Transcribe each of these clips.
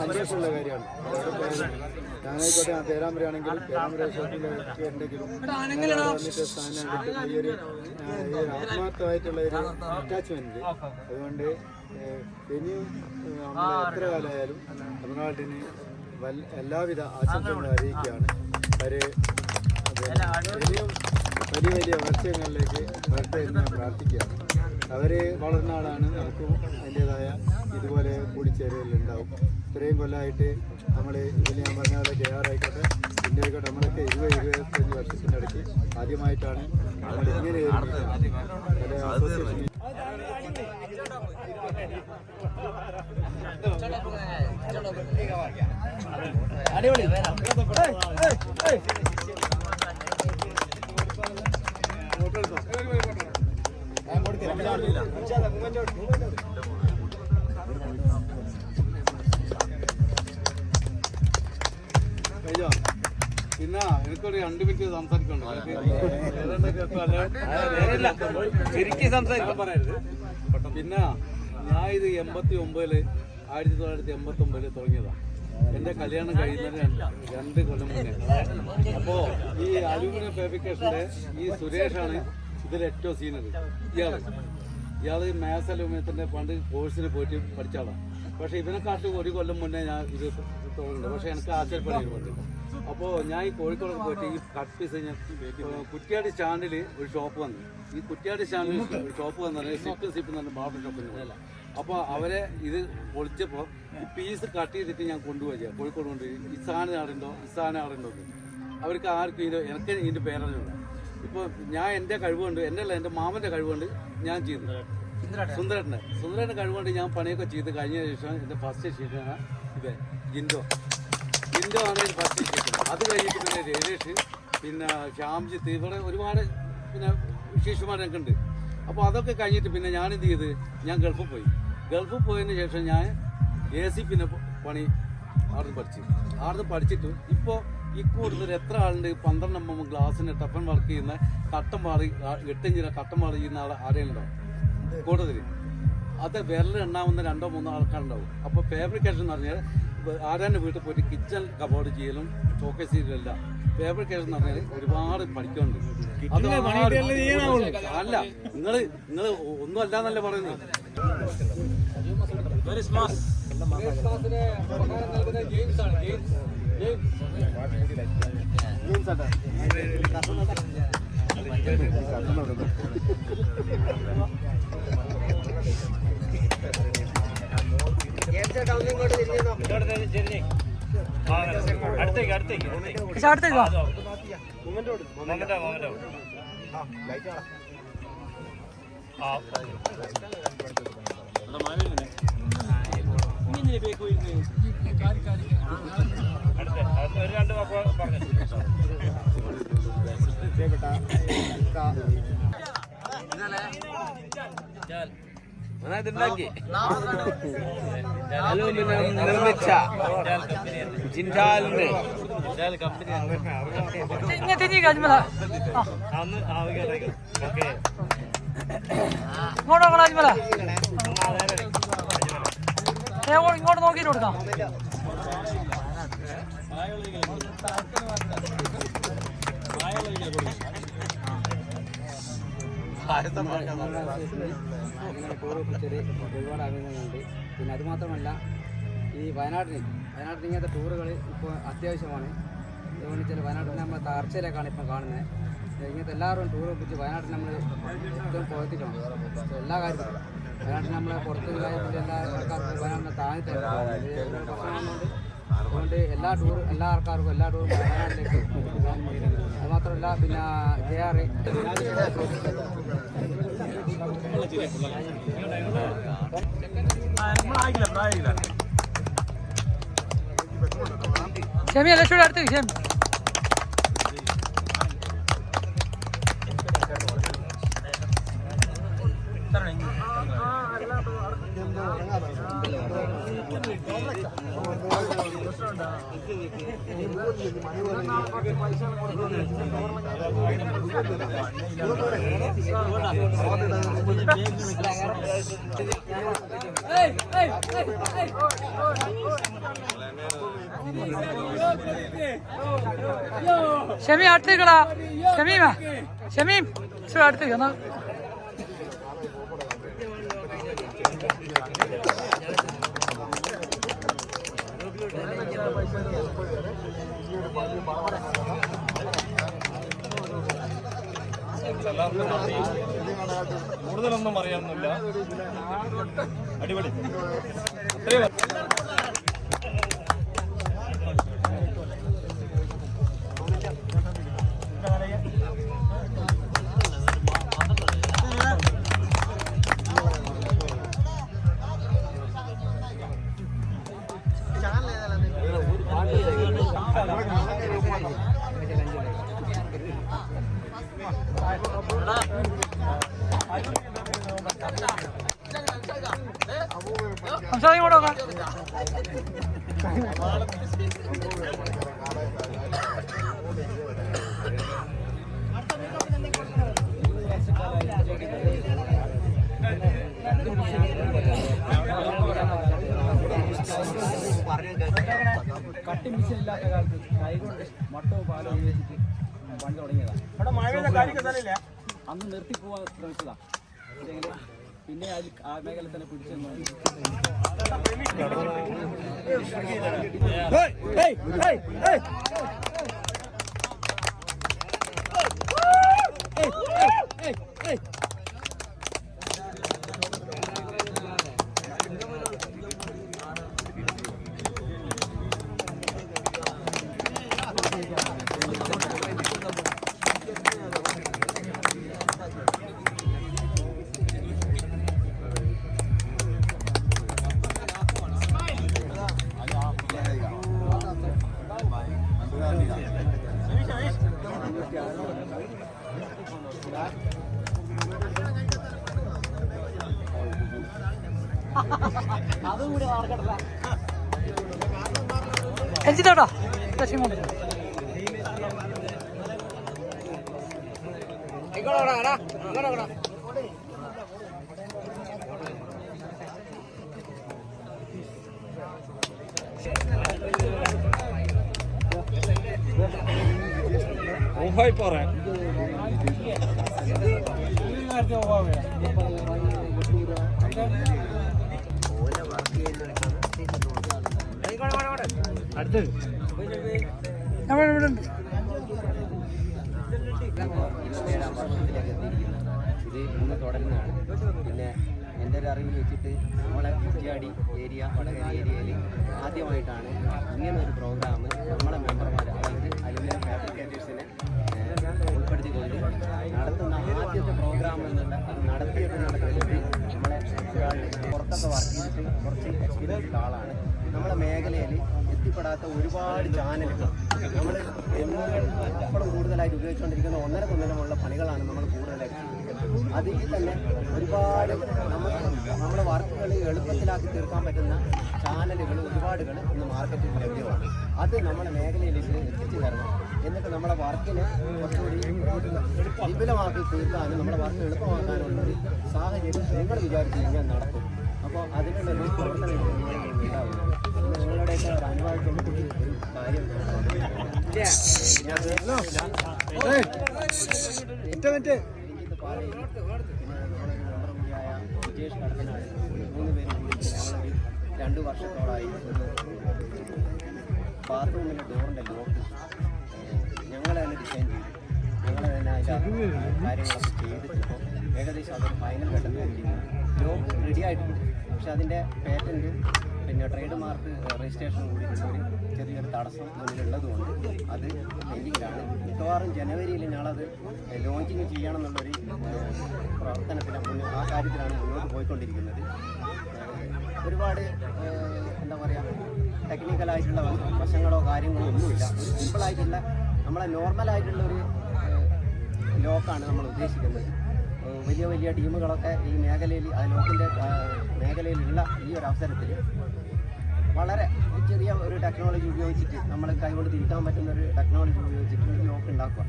സന്തോഷമുള്ള കാര്യമാണ്. ഞാനായിക്കോട്ടെ ഞാൻ പേരാമ്പ്രയാണെങ്കിൽ പേരാമ്പ്ര ഉണ്ടെങ്കിലും വന്നിട്ട് സ്ഥാനം ഈ ഒരു ആത്മാർത്ഥമായിട്ടുള്ള ഒരു അറ്റാച്ച്മെന്റ് അതുകൊണ്ട് ഇനിയും നമ്മൾ എത്ര കാലമായാലും തമിഴ്നാട്ടിന് എല്ലാവിധ ആശംസകളും അറിയിക്കുകയാണ്. അവർ ഇനിയും വലിയ വലിയ എന്ന് ഞാൻ പ്രാർത്ഥിക്കുകയാണ്. അവർ വളർന്ന ആളാണ്. നമുക്കും അതിന്റെതായ ഇതുപോലെ കൂടിച്ചേരലുണ്ടാവും. ഇത്രയും കൊല്ലമായിട്ട് നമ്മൾ ഇതിൽ ഞാൻ പറഞ്ഞ പോലെ കെ ആർ ഇന്ത്യ ആയിക്കോട്ടെ നമ്മളൊക്കെ ഇരുപത് ഇരുപത്തഞ്ച് വർഷത്തിന്റെ ഇടയ്ക്ക് ആദ്യമായിട്ടാണ് നമ്മൾ ഇങ്ങനെ എനിക്കൊരു രണ്ട് മിനിറ്റ് പറയരുത്. പിന്നെ ഞാൻ ഇത് എൺപത്തി ഒമ്പതിൽ ആയിരത്തി തൊള്ളായിരത്തി എൺപത്തി ഒമ്പതിൽ തുടങ്ങിയതാ. എന്റെ കല്യാണം കഴിയുന്നതിന് രണ്ട് കൊല്ലം മുന്നേ. അപ്പോ ഈ അലൂമിനിയം ഫാബ്രിക്കേഷന്റെ ഈ സുരേഷാണ് ഇതിൽ ഏറ്റവും സീനിയർ. ഇയാൾ. ഇയാൾ മാത്സ് അലൂമിനിയത്തിന്റെ പണ്ട് കോഴ്സിന് പോയിട്ട് പഠിച്ചാളാണ് പക്ഷെ ഇതിനെക്കാട്ടും ഒരു കൊല്ലം മുന്നേ ഞാൻ ഇത് തുടങ്ങുന്നുണ്ട് പക്ഷെ എനിക്ക് ആശ്ചര്യപ്പെടുന്നുണ്ട് അപ്പോൾ ഞാൻ ഈ കോഴിക്കോട് പോയിട്ട് ഈ കട്ട് പീസ് ഞാൻ കുറ്റിയാടി സ്റ്റാൻഡിൽ ഒരു ഷോപ്പ് വന്നു. ഈ കുറ്റ്യാടി സ്റ്റാൻഡിൽ ഒരു ഷോപ്പ് വന്നത് സിപ്പ് സിപ്പ് എന്ന് പറഞ്ഞ ബാർബർ ഷോപ്പ് അപ്പോൾ അവരെ ഇത് പൊളിച്ചപ്പോൾ ഈ പീസ് കട്ട് ചെയ്തിട്ട് ഞാൻ കൊണ്ടുപോയി കോഴിക്കോട് കൊണ്ടുപോയി ഇസാന ആടുണ്ടോ ഇസാന ആടുണ്ടോ അവർക്ക് ആർക്കും ഇത് എനിക്ക് ഇതിന്റെ പേരറിഞ്ഞില്ല ഇപ്പോൾ ഞാൻ എന്റെ കഴിവുകൊണ്ട് എന്റെ അല്ല എന്റെ മാമന്റെ കഴിവുകൊണ്ട് ഞാൻ ചെയ്തു. സുന്ദരേട്ടന്റെ സുന്ദരേട്ടന്റെ കഴിവുകൊണ്ട് ഞാൻ പണിയൊക്കെ ചെയ്ത് കഴിഞ്ഞ ശേഷം എന്റെ ഫസ്റ്റ് ഷീറ്റാണ് ഇത്. ജിൻഡോ. ജിൻഡോ ആണ് എന്റെ ഫസ്റ്റ് അത് കഴിഞ്ഞിട്ട് പിന്നെ രേഷ് പിന്നെ ശ്യാംജിത്ത് ഇവിടെ ഒരുപാട് പിന്നെ വിശേഷമാരൊക്കെ ഉണ്ട് അപ്പോൾ അതൊക്കെ കഴിഞ്ഞിട്ട് പിന്നെ ഞാൻ എന്ത് ചെയ്ത് ഞാൻ ഗൾഫിൽ പോയി. ഗൾഫിൽ പോയതിന് ശേഷം ഞാൻ എ സി പിന്നെ പണി ആർന്ന് പഠിച്ചു. ആർന്ന് പഠിച്ചിട്ട് ഇപ്പോൾ ഈ കൂടുതൽ എത്ര ആളുണ്ട്? പന്ത്രണ്ട് എം ഗ്ലാസ്സിന് ടഫൻ വർക്ക് ചെയ്യുന്ന കട്ടം മാറി എട്ടഞ്ചിന കട്ടം മാറി ചെയ്യുന്ന ആൾ ആരെയുണ്ടോ? കൂടുതൽ അത് വിരൽ എണ്ണാവുന്ന രണ്ടോ മൂന്നോ ആൾക്കാരുണ്ടാവും. അപ്പോൾ ഫാബ്രിക്കേഷൻ എന്ന് പറഞ്ഞാൽ ആരാന്റെ വീട്ടിൽ പോയിട്ട് കിച്ചൺ കബോർഡ് ചെയ്യലും ഷോക്കേസ് ചെയ്യലല്ല കേസ് എന്ന് പറഞ്ഞാൽ ഒരുപാട് പഠിക്കുന്നുണ്ട് അത് അല്ല നിങ്ങൾ നിങ്ങൾ ഒന്നും അല്ല എന്നല്ല പറയുന്നത്. അടുത്തേക്ക് അടുത്തേക്ക്. അടുത്തേക്ക് വാ മൊമെന്റോ മൊമെന്റോ ആ അടുത്ത അടുത്ത ഒരു രണ്ട് വാക്ക് പറഞ്ഞു നിർമ്മിച്ച ജിൻഡാലിന്റെ ഇങ്ങോട്ട് നോക്കണം അജ്മല ഇങ്ങോട്ട് നോക്കിയിട്ട് കൊടുക്കാം അങ്ങനെ ടൂറൊപ്പിച്ചൊരു ഒരുപാട് ആഗ്രഹങ്ങളുണ്ട് പിന്നെ അതുമാത്രമല്ല ഈ വയനാട്ടിന് വയനാട്ടിൽ ഇങ്ങനത്തെ ടൂറുകൾ ഇപ്പോൾ അത്യാവശ്യമാണ്. അതുകൊണ്ട് ചില വയനാട്ടിൽ നമ്മൾ തകർച്ചയിലേക്കാണ് ഇപ്പം കാണുന്നത്. ഇങ്ങനത്തെ എല്ലാവരും ടൂർ പിടിച്ച് വയനാട്ടിൽ നമ്മൾ ഏറ്റവും പോകത്തിക്കണം എല്ലാ കാര്യത്തിലും. വയനാട്ടിൽ നമ്മളെ പുറത്തുള്ള എല്ലാ ആൾക്കാർക്കും വയനാട്ടിനെ താഴ്ത്തിട്ടുണ്ട് അതുകൊണ്ട് എല്ലാ ടൂർ എല്ലാ ആൾക്കാർക്കും എല്ലാ ടൂറും വയനാട്ടിലേക്ക് അതുമാത്രമല്ല പിന്നെ കെ ആർ ക്ഷമിയല്ല അടുത്തേക്ക് ക്ഷമി ഷമി അടുത്തേക്കടാ ഷമീമ ഷമീം അടുത്തേക്ക് എന്നാ കൂടുതലൊന്നും അറിയാമെന്നില്ല അടിപൊളി. സംസാരം ഇങ്ങോട്ട് നോക്കാം കട്ടി മിഷൻ ഇല്ലാത്ത കാലത്ത് കൈകൊണ്ട് മട്ടോ പാലോ ഉപയോഗിച്ചിട്ട് പണി തുടങ്ങിയതാണ് അന്ന് നിർത്തി പോവാൻ ശ്രമിച്ചതാ. പിന്നെ അതിൽ ആ മേഖല തന്നെ പിടിച്ചു ശശി കൊണ്ട് ഓഫായി പറയാം ഇരുപത്തേഴാം വർഷത്തിലേക്ക് എത്തിയിരിക്കുന്നത് ഇത് ഇന്ന് തുടരുന്നതാണ് പിന്നെ എന്റെ ഒരു അറിവ് വെച്ചിട്ട് നമ്മളെ കുറ്റിയാടി ഏരിയ വടകര ഏരിയയിൽ ആദ്യമായിട്ടാണ് ഇങ്ങനെ ഒരു പ്രോഗ്രാം നമ്മളെ മെമ്പർമാർ അതായത് അലുമിനിയം ഫാബ്രിക്കേറ്റേഴ്സിനെ ഉൾപ്പെടുത്തിക്കൊണ്ട് നടത്തുന്ന ആദ്യത്തെ പ്രോഗ്രാം എന്നുള്ള ക്രെഡിറ്റ് നമ്മളെ പുറത്തൊക്കെ വർക്ക് ചെയ്തിട്ട് കുറച്ച് എക്സ്പീരിയൻസ് ആളാണ്. നമ്മുടെ മേഖലയിൽ എത്തിപ്പെടാത്ത ഒരുപാട് ചാനലുകൾ. നമ്മൾ എപ്പോഴും കൂടുതലായിട്ട് ഉപയോഗിച്ചുകൊണ്ടിരിക്കുന്ന ഒന്നര കൊന്നിലുമുള്ള പണികളാണ് നമ്മൾ കൂടുതലായിട്ട് ചെയ്യുന്നത്. അതിൽ തന്നെ ഒരുപാട് നമ്മൾ നമ്മുടെ വർക്കുകൾ എളുപ്പത്തിലാക്കി തീർക്കാൻ പറ്റുന്ന ചാനലുകൾ ഒരുപാടുകൾ ഇന്ന് മാർക്കറ്റിൽ ലഭ്യമാണ്. അത് നമ്മുടെ മേഖലയിലേക്ക് എത്തിച്ചു തരണം. നമ്മുടെ വർക്കിനെ കുറച്ചുകൂടി വിപുലമാക്കി തീർക്കാനും നമ്മുടെ വർക്ക് എളുപ്പമാക്കാനുള്ള ഒരു സാഹചര്യം നിങ്ങൾ വിചാരിച്ചു കഴിഞ്ഞാൽ നടക്കും. അപ്പോൾ അതിനുള്ള ഒരു പ്രവർത്തനം നിങ്ങളുടെയൊക്കെ ഒരു കാര്യം പിന്നെ നമ്മുടെ ഒരു വിജേഷ് മൂന്ന് പേരും കൂടി ഞങ്ങളൊരു രണ്ട് വർഷത്തോളമായി ബാത്റൂമിന്റെ ഡോറിന്റെ ലോക്ക് ഞങ്ങൾ തന്നെ ഡിസൈൻ ചെയ്തു. ഞങ്ങൾ തന്നെ അതിന്റെ കാര്യങ്ങളൊക്കെ ചെയ്തിട്ടിപ്പോൾ ഏകദേശം അതൊരു ഫൈനൽ ഘട്ടത്തിൽ ലോ റെഡി ആയിട്ടുണ്ട്. പക്ഷെ അതിന്റെ പേറ്റന്റ് പിന്നെ ട്രേഡ് മാർക്ക് രജിസ്ട്രേഷൻ കൂടി ഒരു ചെറിയൊരു തടസ്സം മുന്നിലുള്ളതുകൊണ്ട് അത് പെൻഡിങ്ങിലാണ് മിക്കവാറും ജനുവരിയിൽ ഞങ്ങളത് ലോഞ്ചിങ് ചെയ്യണം എന്നുള്ളൊരു ഏഹ്, പ്രവർത്തനത്തിലാണ് മുന്നേ ആ കാര്യത്തിലാണ് മുന്നോട്ട് പോയിക്കൊണ്ടിരിക്കുന്നത്. ഒരുപാട് എന്താ പറയുക ടെക്നിക്കലായിട്ടുള്ള വശങ്ങളോ കാര്യങ്ങളോ ഒന്നുമില്ല. സിമ്പിളായിട്ടുള്ള നമ്മളെ നോർമലായിട്ടുള്ള ഒരു ലോക്കാണ് നമ്മൾ ഉദ്ദേശിക്കുന്നത്. വലിയ വലിയ ടീമുകളൊക്കെ ഈ മേഖലയിൽ ആ ലോക്കിന്റെ മേഖലയിലുള്ള ഈ ഒരു അവസരത്തിൽ വളരെ ചെറിയ ഒരു ടെക്നോളജി ഉപയോഗിച്ചിട്ട് നമ്മൾ കൈകൊണ്ട് തിരിക്കാൻ പറ്റുന്ന ഒരു ടെക്നോളജി ഉപയോഗിച്ചിട്ട് ഒരു ലോക്ക് ഉണ്ടാക്കുക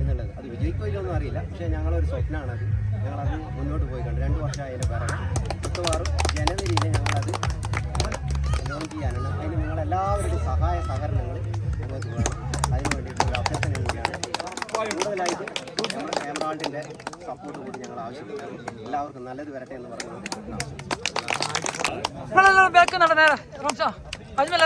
എന്നുള്ളത്. അത് വിജയിക്കില്ലൊന്നും അറിയില്ല. പക്ഷേ ഞങ്ങളൊരു സ്വപ്നമാണ് അത്. ഞങ്ങളത് മുന്നോട്ട് പോയി കണ്ട്. രണ്ട് വർഷമായി അതിന്റെ പിറകെ മിക്കവാറും ജനവരിയിൽ ഞങ്ങളത് ലോഞ്ച് ചെയ്യാനുണ്ട് അതിന് നിങ്ങളെല്ലാവരുടെയും സഹായ സഹകരണങ്ങൾ ഞങ്ങൾക്ക് വേണം. അഭ്യർത്ഥന കൂടിയാണ് കൂടുതലായിട്ട് നമ്മുടെ സപ്പോർട്ട് കൂടി ഞങ്ങൾ ആവശ്യപ്പെടുന്നു എല്ലാവർക്കും നല്ലത് വരട്ടെ എന്ന് നിങ്ങളെല്ലാം ബാക്ക് നട നേരെ റംസ. അജ്മൽ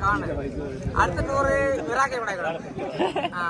കാണുന്നത് അടുത്ത ടൂറ് ഇറാഖ് ഇവിടെ ആ.